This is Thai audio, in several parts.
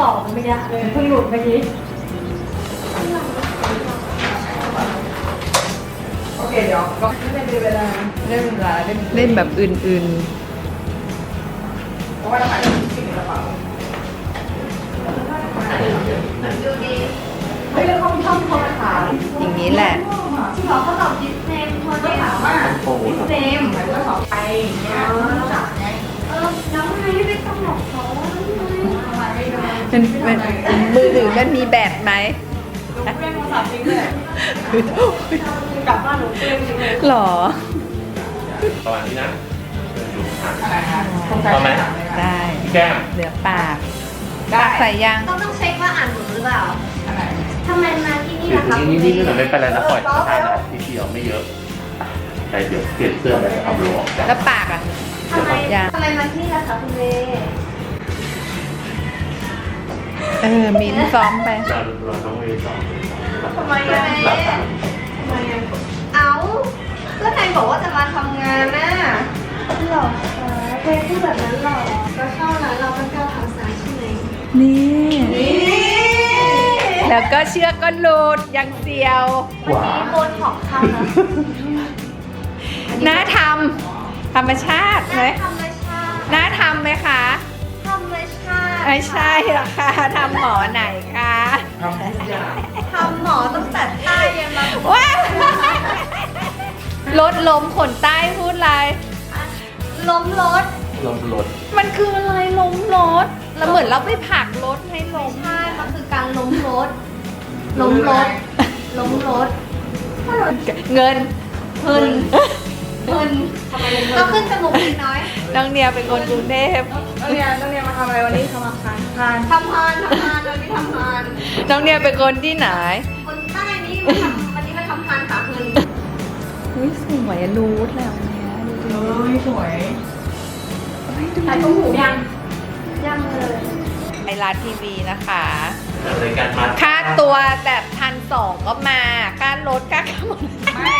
ต่อมันเมื่อกี้เพิ่งหลุดเมื่อกี้โอเคเดี๋ยวก็ไม่เป็นเวลาเล่นเวลาเล่นเล่นแบบอื่นเพราะว่าเราขายที่ในกระเป๋าดูดีเฮ้ยแล้วเขาชอบเขา ม่ดูมันมันมือถือมันมีแบตไหมหนูเล่นโทรศัพท์จริงเลยกลับบ้านหนูเล่นจริงเลยหรอประมาณนี้นะอยู่ห่างอะไรคะพอไหมได้พี่แก้มเหลือปากได้ปากใส่ยังต้องต้องเช็คว่าอ่านหรือเปล่าอะไรทำไมมาที่นี่อยู่ล่ะตรคะงนี้นิดๆหน่อยๆไม่เป็นไรนะปล่อยธรรมชาตินะทีเดียวไม่เยอะแต่เดี๋ยวเปลี่ยนเสื้อไปเอาลงออกจากแล้วปากอะทำไมยังทำไมมาที่นี่ล่ะคะคุณเม เออมิ้นซ้อมไปเราเราต้องไปสองทำไมอะเมย์ทำไมอะเอ้าก็นายบอกว่าจะมาทำงานน่ะหรอคะเมย์พูดแบบนั้นหรอก็เข้าร้านเราเป็นก้าวทางซ้ายใช่ไหมนี่นี่แล้วก็เชือกก็หลุดยังเสียววันนี้บนของคำนะน่าทำธรรมชาติไหมธรรมชาติน่าทำไหมคะธรรมชาติ ไม่ใช่หรอกค่ะทำหมอไหนคะทำทุกอย่างทำหมอตั้งแต่ใต้ยันมาว้าวรถล้มขนใต้พูดอะไรล้มรถ ลงรถมันคืออะไรล้มรถแล้วเหมือนเราไปผลักรถให้ล้ไม่มใช่ มันคือการล้มรถ ล้มรถ ล้มรถ เงินเงิน เงินเราขึ้นจมูกนิดน้อยน้องเนียเป็นคนกรุงเทพนักเรียนนักเรียนมาทำอะไรวันนี้ทำอาคารทานทำงานทำงานวันนี้ทำงานน้องเนียเป็นคนที่ไหน คนใต้นี้มาทำวันนี้มาทำงานหาเงินเฮ้ยสวยอะนูดแล้วเนี่ยดูเฮ้ดิยสวยใส่ตุ้มหูยังยังเลยไอรัฐทีวีนะคะในการมาค่าตัวแบบพันสองก็มา ค่ารถค่าขนมไม่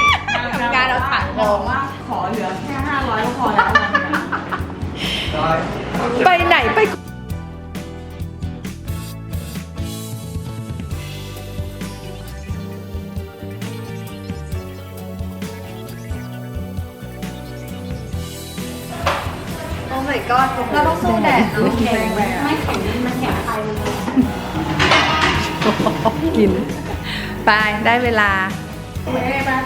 ทำการเอาถังลงว่าขอเหลือแค่ห้าร้อยก็พอแล้วนเนี้ยไปไหนไปโอ้ my god เราต้องสู้แดดนะไม่แข็งมันแข็งไปเลยกิน ไปได้เวลาเว้ยมา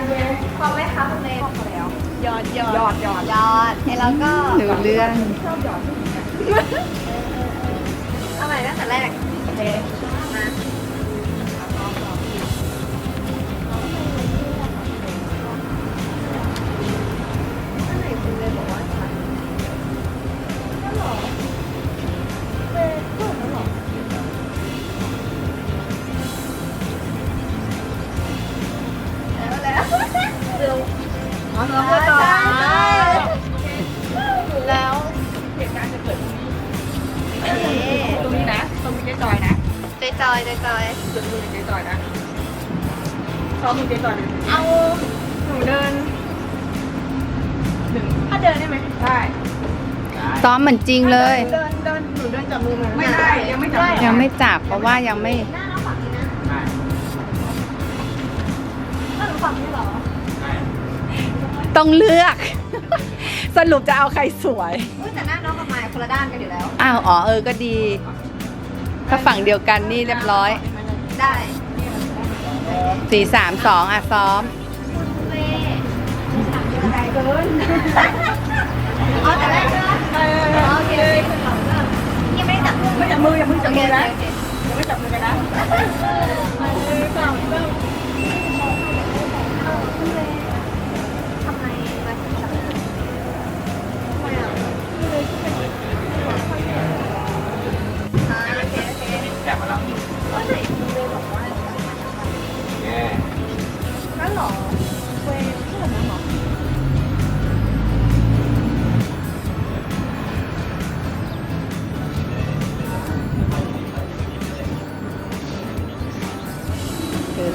แล้วยอดยอดยอดยอดยอดแล้วก็ดูเรื่องเอาใหม่ตั้งแต่แรกโอเค จอยจอยจอยจอยจุดตรงนี้เจ๊จอยนะซ้อมมีเจ๊จอยนะเอาหนูเดินหนึ่งถ้าเดินได้ไหมได้ซ้อมเหมือนจริงเลย เดินเดินหนูเดินจับมือมาไม่ได้ยังไม่จับยังไม่จับเพราะว่ายังไม่หน้าเราฝั่งนี้นะได้ถ้าหนูฝั่งนี้เหรอต้องเลือก สรุปจะเอาใครสวยอุ้ยแต่หน้าน้องกับไมค์คนละด้านกันอยู่แล้ว อ้าว อ๋อ เออ ก็ดี ถ้าฝั่งเดียวกันนี่เรียบร้อย ได้สี่สามสองอะซ้อมคุณเมย์ไกลเกินอ๋อแต่แรกใช่ไหมอ๋อโอเคโอเคคุณสองเริ่มยังไม่ได้จับมือไม่จับมืออย่าเพิ่งจับโอเคมือโอนะเคยังไม่จับมือกันนะ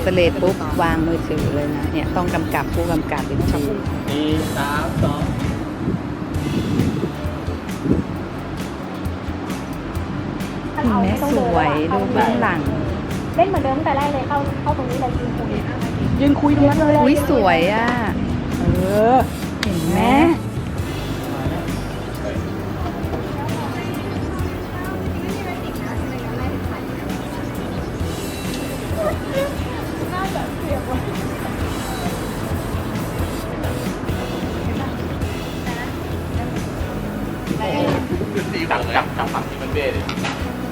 คือสเลดปุ๊บวางมือถือเลยนะเนี่ยต้องกำกับผู้กำกับเป็นทีมสี่สามสองนห็นไหมสวยดูเบื้องหลัง เล่นเหมือนเดิมตั้งแต่แรกเลยเข้าเข้าตรงนี้เลยยืนคุยยืนคุยตรงนั้นเลยอุ้ยสวยอะ เออเห็นไหม จับจับจับฝั่งที่มันเบ้เลย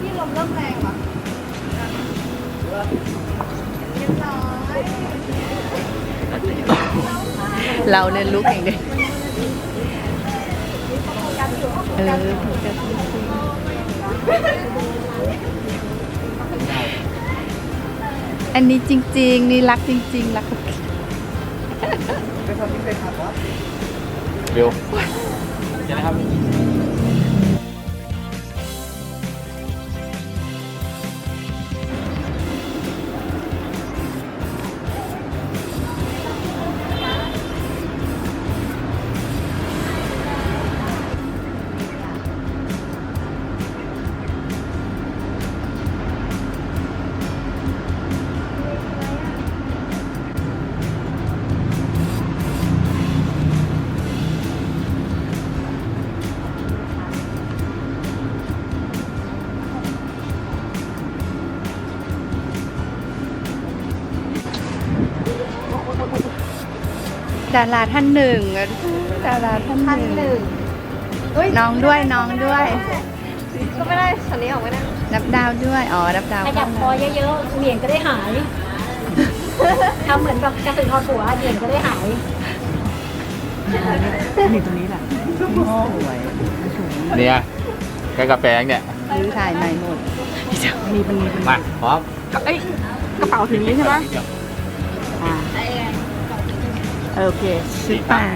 ที่ลมเริ่มแรงว่ะเรียบร้อยเราเนี่ยลุกเองเลยเออโฟกัสอันนี้จริง ๆ นี่รักจริง ๆ รักเร็วเดี๋ยวนะครับ ดาราท่านหนึ่งดาราท่านพันหหนึ่งนึ่งน้องด้วยน้องด้วย ก็ไม่ได้ฉันนี้ออกไม่ได้นับดาวด้วยอ๋อนับดาวขยับคอเยอะๆเหวี่ยงจะได้หาย ทำเหมือนแบบกระสือทอดหัวเหวี่ยงจะได้หาย นี่ตรงนี้แหละสวยเนี่ยแค่กาแฟเนี่ยซื้อถ่ายใหม่หมดมีมันมีมาพร้อมเอ้ยกระเป๋าถึงนี้ใช่ไหมเดี๋ยวอ่า โอเคซื้อเปล่า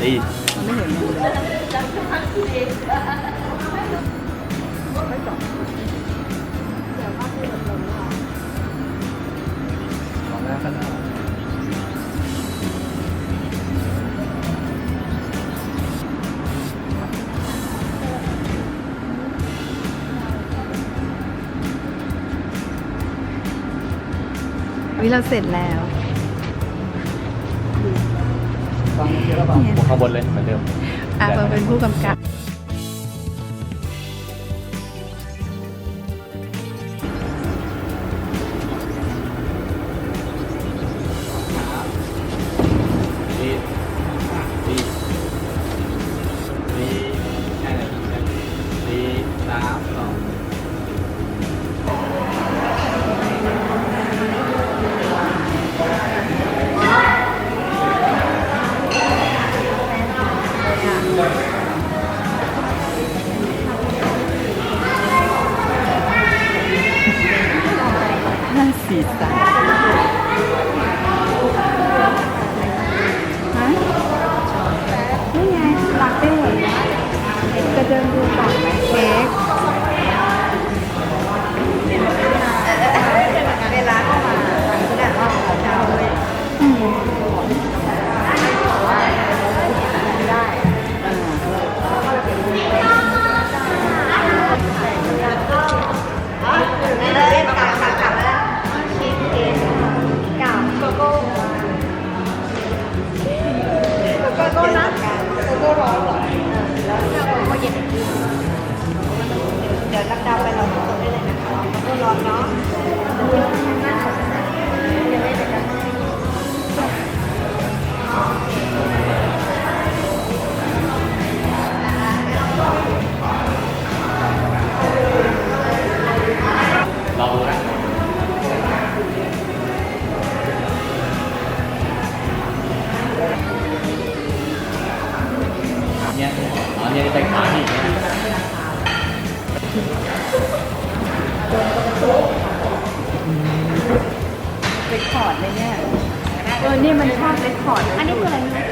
สี่มันไม่เห็นมือเลยของหน้าก็ได้วิเราเสร็จแล้ว ข้างบนเลยเหมือนเดิม อะมาเป็นผู้กำกับ สี่สา กโก้นะโกโก้ร้อนหรอแล้วถ้าโกโก้เย็นเดี๋ยวรับดาวไปเราทุกคนได้เลยนะคะโกโก้ร้อนเนาะ เรคคอร์ดเลยเนี่ย เออ นี่มันชอบเรคคอร์ด อันนี้คืออะไรนะ